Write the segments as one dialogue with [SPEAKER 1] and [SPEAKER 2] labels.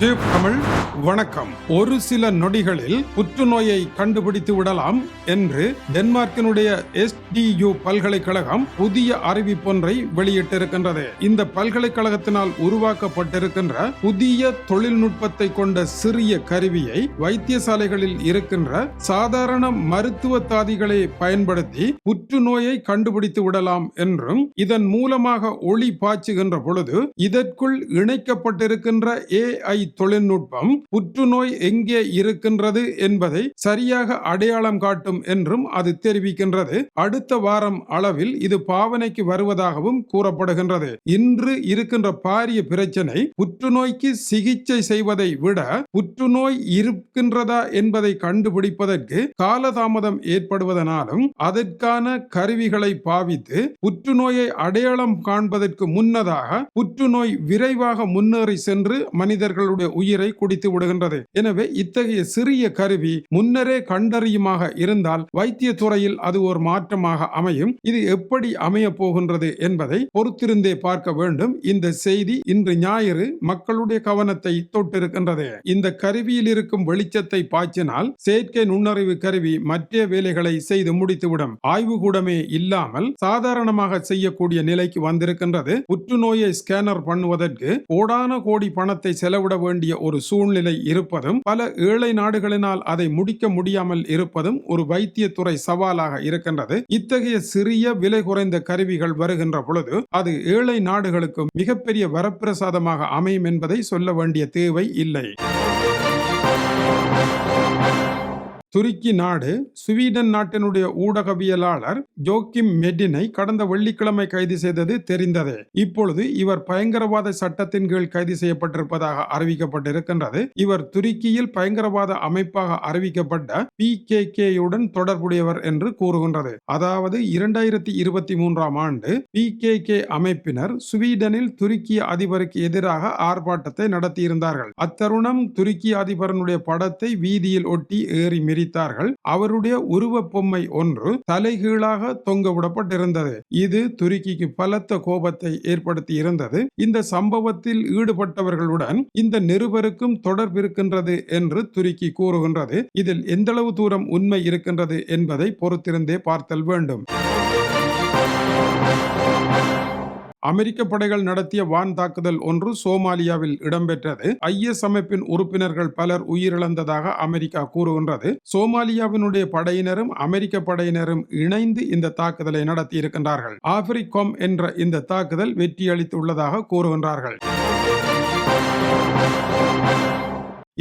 [SPEAKER 1] Tube Tamil வணக்கம். ஒரு சில நொடிகளில் புற்றுநோயை கண்டுபிடித்து விடலாம் என்று டென்மார்க்கினுடைய எஸ்டியு பல்கலைக்கழகம் புதிய அறிவிப்பொன்றை வெளியிட்டிருக்கின்றது. இந்த பல்கலைக்கழகத்தினால் உருவாக்கப்பட்டிருக்கின்ற புதிய தொழில்நுட்பத்தை கொண்ட சிறிய கருவியை வைத்தியசாலைகளில் இருக்கின்ற சாதாரண மருத்துவ தாதிகளை பயன்படுத்தி புற்றுநோயை கண்டுபிடித்து விடலாம் என்றும் இதன் மூலமாக ஒளி பாய்ச்சுகின்ற பொழுது இதற்குள் இணைக்கப்பட்டிருக்கின்ற ஏஐ தொழில்நுட்பம் புற்றுநோய் எங்கே இருக்கின்றது என்பதை சரியாக அடையாளம் காட்டும் என்றும் அது தெரிவிக்கின்றது. அடுத்த வாரம் அளவில் இது பாவனைக்கு வருவதாகவும் கூறப்படுகின்றது. இன்று இருக்கின்ற பாரிய பிரச்சனை புற்றுநோய்க்கு சிகிச்சை செய்வதை விட புற்றுநோய் இருக்கின்றதா என்பதை கண்டுபிடிப்பதற்கு காலதாமதம் ஏற்படுவதனாலும் அதற்கான கருவிகளை பாவித்து புற்றுநோயை அடையாளம் காண்பதற்கு முன்னதாக புற்றுநோய் விரைவாக முன்னேறி சென்று மனிதர்களுடைய உயிரை குடித்து விடுகின்றது. எனவே இத்தகைய சிறிய கருவி முன்னரே கண்டறியுமாக இருந்தால் வைத்திய துறையில் அது ஒரு மாற்றமாக அமையும். இது எப்படி அமைய போகின்றது என்பதை பொறுத்திருந்தே பார்க்க வேண்டும். இந்த செய்தி இன்று ஞாயிறு மக்களுடைய கவனத்தை தொட்டிருக்கின்றது. இந்த கருவியில் இருக்கும் வெளிச்சத்தை பாய்ச்சினால் செயற்கை நுண்ணறிவு கருவி மற்ற வேலைகளை செய்து முடித்துவிடும். ஆய்வு கூடமே இல்லாமல் சாதாரணமாக செய்யக்கூடிய நிலைக்கு வந்திருக்கின்றது. புற்றுநோயை ஸ்கேனர் பண்ணுவதற்கு கோடான கோடி பணத்தை செலவிட வேண்டிய ஒரு சூழ்நிலை இருப்பதும் பல ஏழை நாடுகளினால் அதை முடிக்க முடியாமல் இருப்பதும் ஒரு வைத்தியத்துறை சவாலாக இருக்கின்றது. இத்தகைய சிறிய விலை குறைந்த கருவிகள் வருகின்ற பொழுது அது ஏழை நாடுகளுக்கு மிகப்பெரிய வரப்பிரசாதமாக அமையும் என்பதை சொல்ல வேண்டிய தேவை இல்லை. துருக்கி நாடு ஸ்வீடன் நாட்டினுடைய ஊடகவியலாளர் ஜோக்கிம் மெட்டினை கடந்த வெள்ளிக்கிழமை கைது செய்தது தெரிந்ததே. இப்பொழுது இவர் பயங்கரவாத சட்டத்தின் கீழ் கைது செய்யப்பட்டிருப்பதாக அறிவிக்கப்பட்டிருக்கின்றது. இவர் துருக்கியில் பயங்கரவாத அமைப்பாக அறிவிக்கப்பட்ட பி கே கேயுடன் தொடர்புடையவர் என்று கூறுகின்றது. அதாவது இரண்டாயிரத்தி இருபத்தி மூன்றாம் ஆண்டு பி கே கே அமைப்பினர் ஸ்வீடனில் துருக்கிய அதிபருக்கு எதிராக ஆர்ப்பாட்டத்தை நடத்தியிருந்தார்கள். அத்தருணம் துருக்கிய அதிபரனுடைய படத்தை வீதியில் ஒட்டி ஏறி மிதித்தார்கள் அவருடைய உருவ பொம்மை ஒன்று தலைகீழாக தொங்கவிடப்பட்டிருந்தது இது துருக்கிக்கு பலத்த கோபத்தை ஏற்படுத்தி இருந்தது இந்த சம்பவத்தில் ஈடுபட்டவர்களுடன் இந்த நிருபருக்கும் தொடர்பு இருக்கின்றது என்று துருக்கி கூறுகின்றது. இதில் எந்தளவு தூரம் உண்மை இருக்கின்றது என்பதை பொறுத்திருந்தே பார்த்தல் வேண்டும். அமெரிக்க படைகள் நடத்திய வான் தாக்குதல் ஒன்று சோமாலியாவில் இடம்பெற்றது. ஐஎஸ் அமைப்பின் உறுப்பினர்கள் பலர் உயிரிழந்ததாக அமெரிக்கா கூறுகின்றது. சோமாலியாவினுடைய படையினரும் அமெரிக்க படையினரும் இணைந்து இந்த தாக்குதலை நடத்தி இருக்கின்றார்கள் ஆப்பிரிகாம் என்ற இந்த தாக்குதல் வெற்றியளித்துள்ளதாக கூறுகின்றார்கள்.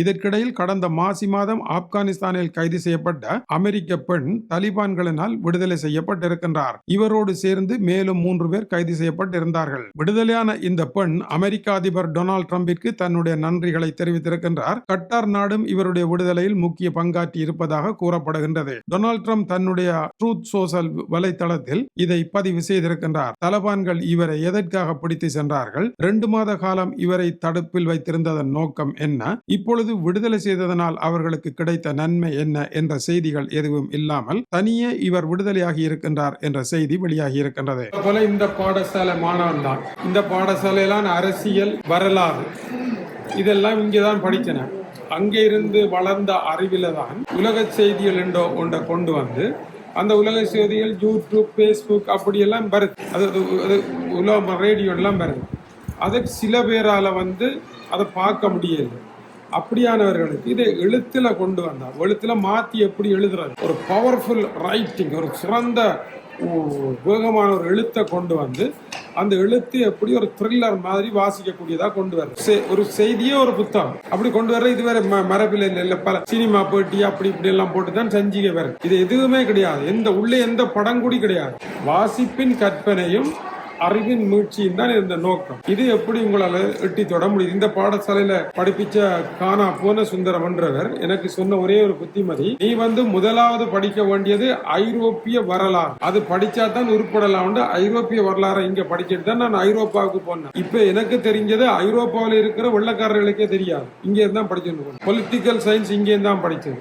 [SPEAKER 1] இதற்கிடையில் கடந்த மாசி மாதம் ஆப்கானிஸ்தானில் கைது செய்யப்பட்ட அமெரிக்க பெண் தலிபான்களினால் விடுதலை செய்யப்பட்டிருக்கின்றார். இவரோடு சேர்ந்து மேலும் மூன்று பேர் கைது செய்யப்பட்டிருந்தார்கள். விடுதலையான இந்த பெண் அமெரிக்க அதிபர் டொனால்ட் ட்ரம்பிற்கு தன்னுடைய நன்றிகளை தெரிவித்திருக்கின்றார். கட்டார் நாடும் இவருடைய விடுதலையில் முக்கிய பங்காற்றி இருப்பதாக கூறப்படுகின்றது. டொனால்ட் ட்ரம்ப் தன்னுடைய ட்ரூத் சோசல் வலைத்தளத்தில் இதை பதிவு செய்திருக்கின்றார். தலபான்கள் இவரை எதற்காக பிடித்து சென்றார்கள்? ரெண்டு மாத காலம் இவரை தடுப்பில் வைத்திருந்ததன் நோக்கம் என்ன? இப்பொழுது இப்பொழுது விடுதலை செய்ததனால் அவர்களுக்கு கிடைத்த நன்மை என்ன என்ற செய்திகள் எதுவும் இல்லாமல் தனியே இவர் விடுதலையாகி இருக்கின்றார் என்ற செய்தி வெளியாகி இருக்கின்றது. போல இந்த பாடசாலை மாணவன் தான் இந்த பாடசாலையிலான அரசியல் வரலாறு இதெல்லாம் இங்கேதான் படித்தன. அங்கே இருந்து வளர்ந்த அறிவில தான் உலக செய்திகள் என்றோ ஒன்றை கொண்டு வந்து அந்த உலக செய்திகள் யூடியூப் ஃபேஸ்புக் அப்படியெல்லாம் வருது. அது அது உலக ரேடியோ எல்லாம் வருது. அதை சில பேரால் வந்து அதை பார்க்க முடியல. அப்படியானவர்களுக்கு இதை எழுத்துல கொண்டு வந்தார். எழுத்துல மாத்தி எப்படி எழுதுறாரு? ஒரு பவர்ஃபுல் ரைட்டிங் ஒரு சிறந்த வேகமான ஒரு எழுத்தை கொண்டு வந்து அந்த எழுத்து எப்படி ஒரு த்ரில்லர் மாதிரி வாசிக்கக்கூடியதாக கொண்டு வர ஒரு செய்தியே ஒரு புத்தகம். அப்படி கொண்டு வர இது வேற மரபில் இல்லை பல சினிமா போட்டி அப்படி இப்படி எல்லாம் போட்டு தான் செஞ்சிக்க வேற இது எதுவுமே கிடையாது. எந்த உள்ளே எந்த படம் கூடி கிடையாது. வாசிப்பின் கற்பனையும் அறிவின் மீழ்ச்சியும் தான் இந்த நோக்கம். இது எப்படி உங்களால எட்டி தொட முடியுது? இந்த பாடசாலையில படிப்பிச்ச கானா போன சுந்தரம்ன்றவர் எனக்கு சொன்ன ஒரே ஒரு புத்திமதி நீ வந்து முதலாவது படிக்க வேண்டியது ஐரோப்பிய வரலாறு. அது படிச்சா தான் உருப்படலாம் ஐரோப்பிய வரலாறு இங்க படிச்சுட்டு தான் நான் ஐரோப்பாவுக்கு போனேன். இப்ப எனக்கு தெரிஞ்சது ஐரோப்பாவில் இருக்கிற வெள்ளக்காரர்களுக்கே தெரியாது. இங்கே தான் படிச்சுட்டு பொலிட்டிக்கல் சயின்ஸ் இங்கே தான் படிச்சது.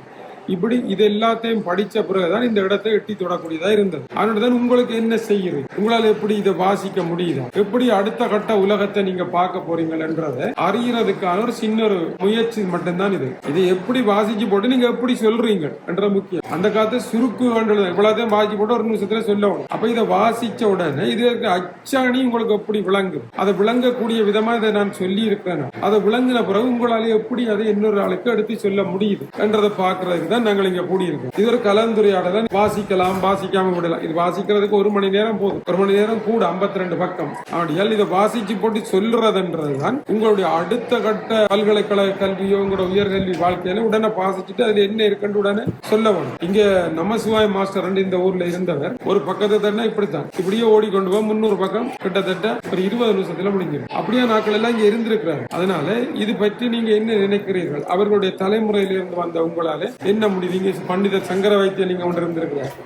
[SPEAKER 1] இப்படி இது எல்லாத்தையும் படிச்ச பிறகுதான் இந்த இடத்தை எட்டி தொடக்கூடியதா இருந்தது. அதனால தான் உங்களுக்கு என்ன செய்யுது? உங்களால் எப்படி இதை வாசிக்க முடியுதா? எப்படி அடுத்த கட்ட உலகத்தை நீங்க பார்க்க போறீங்கன்றதை அறியறதுக்கான ஒரு சின்ன ஒரு முயற்சி மட்டும்தான் இது. இதை எப்படி வாசிச்சு போட்டு நீங்க எப்படி சொல்றீங்க? என்ற முக்கியம். அந்த காலத்தை சுருக்கு வேண்டது இவ்வளவுதான் வாசிச்சு போட்டு ஒரு நிமிஷத்துல சொல்லணும். அப்ப இதை வாசிச்ச உடனே இது அச்சாணி உங்களுக்கு எப்படி விளங்கும்? அதை விளங்கக்கூடிய விதமா இதை நான் சொல்லி இருக்கிறேன் அதை விளங்கின பிறகு உங்களால எப்படி அதை இன்னொரு ஆளுக்கு எடுத்து சொல்ல முடியுது? என்றதை பாக்குறதுக்கு தான் நாங்கள் இங்க கூடியிருக்கோம் இது ஒரு கலந்துரையாடலை வாசிக்கலாம் வாசிக்காம விடலாம். இது வாசிக்கிறதுக்கு ஒரு மணி நேரம் போதும். ஒரு மணி நேரம் கூட 52 ரெண்டு பக்கம். அப்படியால் இதை வாசிச்சு போட்டு சொல்றதுன்றதுதான் உங்களுடைய அடுத்த கட்ட பல்கலைக்கழக கல்வியோ உங்களோட உயர்கல்வி வாழ்க்கையில உடனே வாசிச்சுட்டு அதுல என்ன இருக்குன்னு உடனே சொல்ல வேணும். இங்க நமசிவாய் மாஸ்டர் ரெண்டு இந்த ஊர்ல இருந்தவர் ஒரு பக்கத்தை தண்ணா இப்படித்தான். இப்படியே ஓடிக்கொண்டு போய் முன்னூறு பக்கம் கிட்டத்தட்ட ஒரு இருபது நிமிஷத்துல முடிஞ்சிடும். அப்படியே நாட்கள் எல்லாம் இங்க இருந்திருக்கிறார். அதனால இது பற்றி நீங்க என்ன நினைக்கிறீர்கள்? அவர்களுடைய தலைமுறையிலிருந்து வந்த உங்களால என்ன முடியுது இங்க பண்டிதர் சங்கர வைத்திய நீங்க ஒன்று இருந்திருக்கிறார்.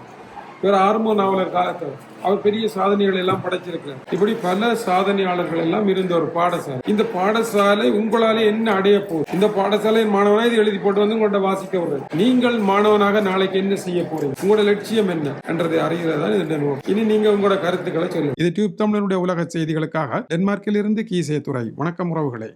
[SPEAKER 1] இவர் ஆர்மோ நாவலர் காலத்தவர் அவர் பெரிய சாதனைகள் எல்லாம் படைச்சிருக்கிறார். இப்படி பல சாதனையாளர்கள் எல்லாம் இருந்த ஒரு பாடசாலை. இந்த பாடசாலை உங்களாலே என்ன அடைய போகுது? இந்த பாடசாலையின் மாணவனாக இது எழுதி போட்டு வந்து உங்கள்கிட்ட வாசிக்க வருது நீங்கள் மாணவனாக நாளைக்கு என்ன செய்ய போறீங்க? உங்களோட லட்சியம் என்ன? என்றதை அறிகிறதா இந்த இனி நீங்க உங்களோட கருத்துக்களை சொல்லுங்க. இது டியூப் தமிழனுடைய உலக செய்திகளுக்காக டென்மார்க்கில் இருந்து கீசே துறை வணக்கம் உறவுகளை.